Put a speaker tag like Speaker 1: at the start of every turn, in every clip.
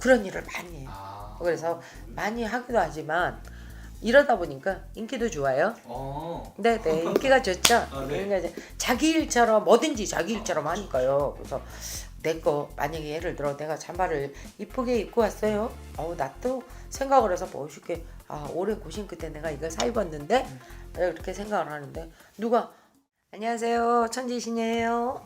Speaker 1: 그런 일을 많이 해요.
Speaker 2: 아.
Speaker 1: 그래서 많이 하기도 하지만 이러다 보니까 인기도 좋아요.
Speaker 2: 어.
Speaker 1: 네 네 인기가 좋죠.
Speaker 2: 아, 네.
Speaker 1: 자기 일처럼 뭐든지 자기 일처럼 하니까요. 그래서 내 거 만약에 예를 들어 내가 잠바를 이쁘게 입고 왔어요. 어우 나 또 생각을 해서 멋있게 아 오래 고심 끝에 내가 이걸 사 입었는데 이렇게 생각을 하는데 누가 안녕하세요 천지신이에요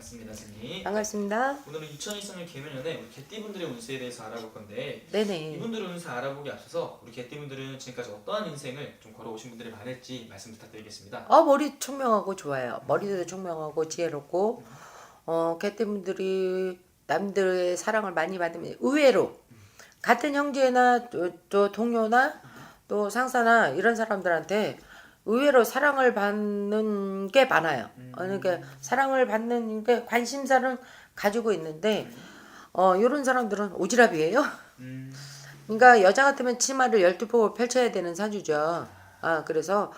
Speaker 2: 반갑습니다, 선생님.
Speaker 1: 반갑습니다.
Speaker 2: 오늘은 2023년 개면연에 우리 개띠분들의 운세에 대해서 알아볼 건데
Speaker 1: 네네
Speaker 2: 이분들의 운세 알아보기 앞서서 우리 개띠분들은 지금까지 어떠한 인생을 좀 걸어오신 분들이 많을지 말씀 부탁드리겠습니다.
Speaker 1: 아 머리 총명하고 좋아요. 머리도 총명하고 지혜롭고 어 개떼분들이 남들의 사랑을 많이 받으면 의외로 같은 형제나 또, 또 동료나 또 상사나 이런 사람들한테 의외로 사랑을 받는 게 많아요.
Speaker 2: 음.
Speaker 1: 어, 그러니까 사랑을 받는 게 관심사를 가지고 있는데 어 이런 사람들은 오지랖이에요.
Speaker 2: 음.
Speaker 1: 그러니까 여자 같으면 치마를 열두 폭을 펼쳐야 되는 사주죠. 아 그래서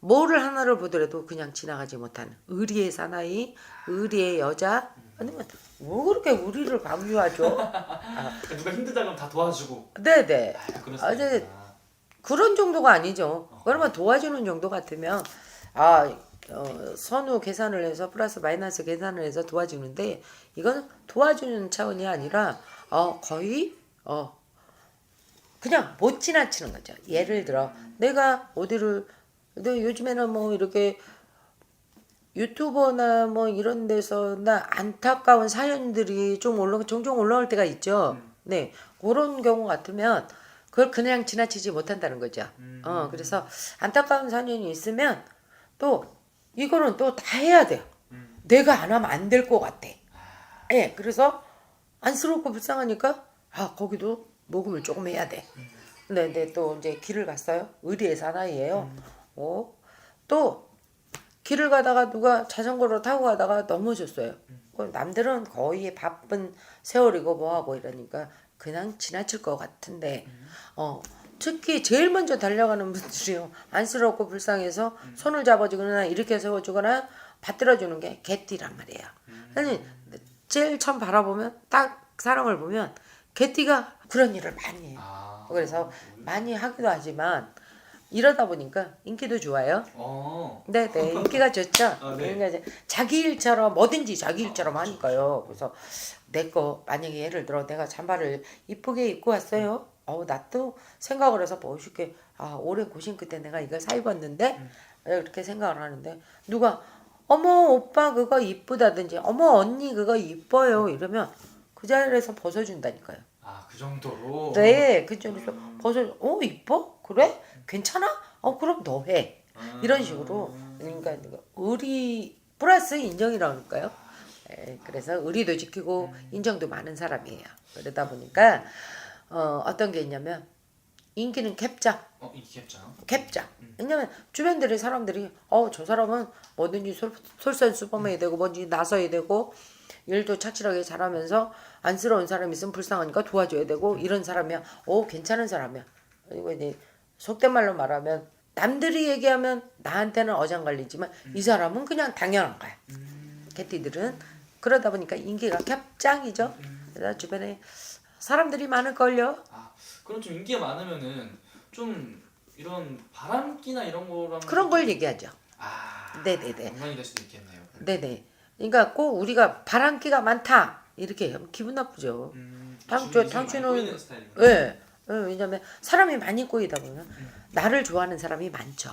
Speaker 1: 뭐를 하나를 보더라도 그냥 지나가지 못하는 의리의 사나이, 의리의 여자. 아니면 뭐 그렇게 의리를 강요하죠? 아,
Speaker 2: 누가 힘들다 그러면 다 도와주고
Speaker 1: 네네
Speaker 2: 아, 그런
Speaker 1: 아, 이제
Speaker 2: 스타일이구나.
Speaker 1: 그런 정도가 아니죠. 그러면 도와주는 정도 같으면 아 어, 선후 계산을 해서 플러스 마이너스 계산을 해서 도와주는데 이건 도와주는 차원이 아니라 어 거의 어 그냥 못 지나치는 거죠. 예를 들어 내가 어디를 근데 요즘에는 뭐 이렇게 유튜버나 뭐 이런 데서나 안타까운 사연들이 좀 올라 종종 올라올 때가 있죠. 네 그런 경우 같으면 그걸 그냥 지나치지 못한다는 거죠.
Speaker 2: 음.
Speaker 1: 어 그래서 안타까운 사연이 있으면 또 이거는 또 다 해야 돼요.
Speaker 2: 음.
Speaker 1: 내가 안 하면 안 될 것 같아. 예, 그래서 안쓰럽고 불쌍하니까 아 거기도 녹음을 조금 해야 돼. 근데, 근데 또 이제 길을 갔어요. 의리의 사나이예요. 어, 또 길을 가다가 누가 자전거를 타고 가다가 넘어졌어요. 그 남들은 거의 바쁜 세월이고 뭐하고 이러니까 그냥 지나칠 것 같은데 어 특히 제일 먼저 달려가는 분들이요 안쓰럽고 불쌍해서 손을 잡아주거나 이렇게 세워주거나 받들어주는 게 개띠란 말이에요. 아니 제일 처음 바라보면 딱 사람을 보면 개띠가 그런 일을 많이 해요.
Speaker 2: 아.
Speaker 1: 그래서 많이 하기도 하지만 이러다 보니까 인기도 좋아요.
Speaker 2: 어.
Speaker 1: 네 네 인기가 좋죠.
Speaker 2: 아, 네.
Speaker 1: 그러니까 자기 일처럼 뭐든지 자기 일처럼 하니까요. 그래서 내 거 만약에 예를 들어 내가 잠바를 이쁘게 입고 왔어요. 어우 나 또 생각을 해서 멋있게 아 오래 고심 끝에 내가 이걸 사 입었는데 이렇게 생각을 하는데 누가 어머 오빠 그거 이쁘다든지 어머 언니 그거 이뻐요 이러면 그 자리에서 벗어준다니까요.
Speaker 2: 아, 그 정도로.
Speaker 1: 네, 그 자리에서 벗어 어 이뻐 그래 괜찮아 어 그럼 너 해.
Speaker 2: 아.
Speaker 1: 이런 식으로 그러니까 의리 플러스 인정이라고 할까요? 에, 그래서 의리도 지키고 인정도 많은 사람이에요. 그러다 보니까 어, 어떤 게 있냐면 인기는 캡장,
Speaker 2: 어, 이 귀엽죠.
Speaker 1: 캡장. 왜냐면 주변들의 사람들이 어 저 사람은 뭐든지 솔, 솔선수범해야 되고 뭐든지 나서야 되고 일도 착실하게 잘하면서 안쓰러운 사람이 있으면 불쌍하니까 도와줘야 되고 이런 사람이야. 오 괜찮은 사람이야. 그리고 이제 속된 말로 말하면 남들이 얘기하면 나한테는 어장관리지만 이 사람은 그냥 당연한 거야. 개띠들은 그러다 보니까 인기가 캡장이죠. 그래서 주변에 사람들이 많을걸요.
Speaker 2: 아, 그럼 좀 인기가 많으면은 좀 이런 바람기나 이런 거랑
Speaker 1: 그런 걸 얘기하죠.
Speaker 2: 아.
Speaker 1: 네네네.
Speaker 2: 연관이 될 수도 있겠네요.
Speaker 1: 네네. 그러니까 꼭 우리가 바람기가 많다 이렇게 하면 기분 나쁘죠.
Speaker 2: 음.
Speaker 1: 당-
Speaker 2: 주위에서
Speaker 1: 저-
Speaker 2: 많이
Speaker 1: 당신은-. 예. 예, 왜냐면 사람이 많이 꼬이다 보면 나를 좋아하는 사람이 많죠.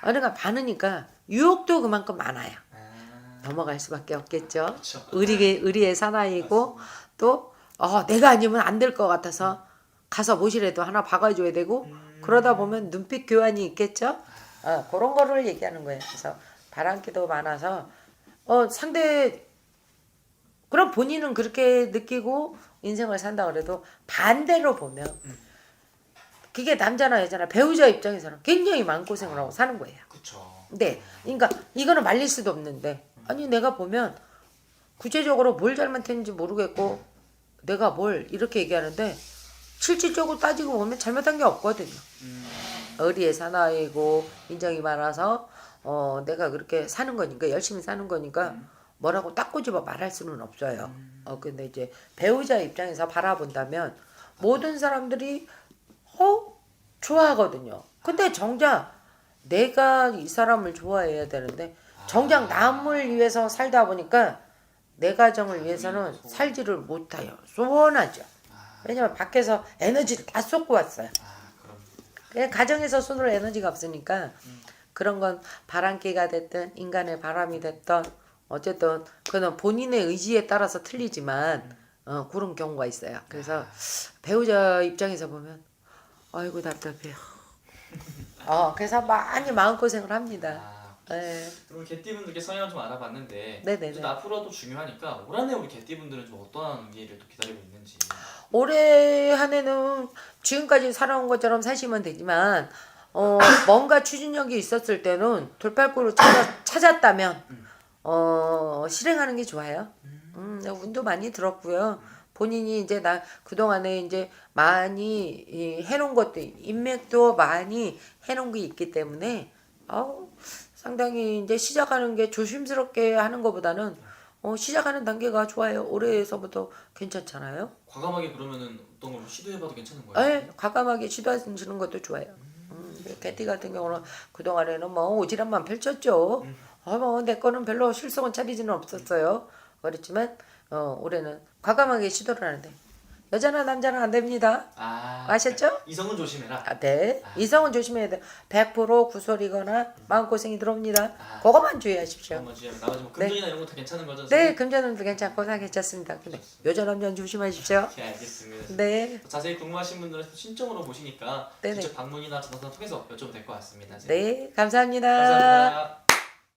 Speaker 1: 그러니까 많으니까 유혹도 그만큼 많아요.
Speaker 2: 아.
Speaker 1: 넘어갈 수밖에 없겠죠.
Speaker 2: 그렇죠.
Speaker 1: 의리의 의리의 사나이고 또 어, 내가 아니면 안 될 것 같아서 가서 모시라도 하나 박아줘야 되고 그러다 보면 눈빛 교환이 있겠죠. 어, 그런 거를 얘기하는 거예요. 그래서 바람기도 많아서 어, 상대 그럼 본인은 그렇게 느끼고 인생을 산다 그래도 반대로 보면 그게 남자나 여자나 배우자 입장에서는 굉장히 마음고생을 하고 사는 거예요.
Speaker 2: 그렇죠.
Speaker 1: 네, 그러니까 이거는 말릴 수도 없는데 아니 내가 보면 구체적으로 뭘 잘못했는지 모르겠고 내가 뭘 이렇게 얘기하는데 실질적으로 따지고 보면 잘못한 게 없거든요.
Speaker 2: 음.
Speaker 1: 의리의 사나이고 인정이 많아서 어 내가 그렇게 사는 거니까 열심히 사는 거니까 뭐라고 딱 꼬집어 말할 수는 없어요. 어 근데 이제 배우자 입장에서 바라본다면 모든 사람들이 어 좋아하거든요. 근데 정작 내가 이 사람을 좋아해야 되는데 정작 남을 위해서 살다 보니까 내 가정을 위해서는 살지를 못해요. 소원하죠. 왜냐면 밖에서 에너지를 다 쏟고 왔어요.
Speaker 2: 아
Speaker 1: 가정에서 손으로 에너지가 없으니까 그런 건 바람기가 됐든 인간의 바람이 됐든 어쨌든 그는 본인의 의지에 따라서 틀리지만 어, 그런 경우가 있어요. 그래서 배우자 입장에서 보면 아이고 답답해요. 어, 그래서 많이 마음고생을 합니다.
Speaker 2: 아
Speaker 1: 예.
Speaker 2: 그럼 개띠분들께 성향을 좀 알아봤는데
Speaker 1: 네네네.
Speaker 2: 좀 앞으로도 중요하니까 올 한해 우리 개띠분들은 좀 어떠한 기회를 또 기다리고 있는지
Speaker 1: 올해 한 해는 지금까지 살아온 것처럼 사시면 되지만 어 뭔가 추진력이 있었을 때는 돌팔구를 찾아, 찾았다면 어 실행하는 게 좋아요. 음, 운도 많이 들었고요. 본인이 이제 나 그동안에 이제 많이 이, 해놓은 것도 인맥도 많이 해놓은 게 있기 때문에 어 상당히 이제 시작하는 게 조심스럽게 하는 것보다는 어 시작하는 단계가 좋아요. 올해에서부터 괜찮잖아요.
Speaker 2: 과감하게 그러면은 어떤 걸 시도해봐도 괜찮은 거예요?
Speaker 1: 예, 과감하게 시도하시는 것도 좋아요. 음, 개띠 같은 경우는 그동안에는 뭐 오지랖만 펼쳤죠. 어, 뭐내 거는 별로 실속은 차리지는 없었어요. 그렇지만 어, 올해는 과감하게 시도를 하는데 여자나 남자나 안 됩니다.
Speaker 2: 아
Speaker 1: 아셨죠?
Speaker 2: 이성은 조심해라
Speaker 1: 아, 네. 이성은 조심해야 돼. 100% 구설이거나 마음고생이 들어옵니다.
Speaker 2: 아.
Speaker 1: 그거만 주의하십시오.
Speaker 2: 한번 주의하면 나머지 뭐 금전이나 이런 거 다 괜찮은 거죠?
Speaker 1: 네, 금전은 괜찮고 다 괜찮습니다. 근데 여자 남자는 조심하십시오.
Speaker 2: 네 알겠습니다
Speaker 1: 네.
Speaker 2: 자세히 궁금하신 분들은 신청으로 보시니까
Speaker 1: 네네.
Speaker 2: 직접 방문이나 전화선 통해서 여쭤보면 될것 같습니다
Speaker 1: 네, 감사합니다.
Speaker 2: 감사합니다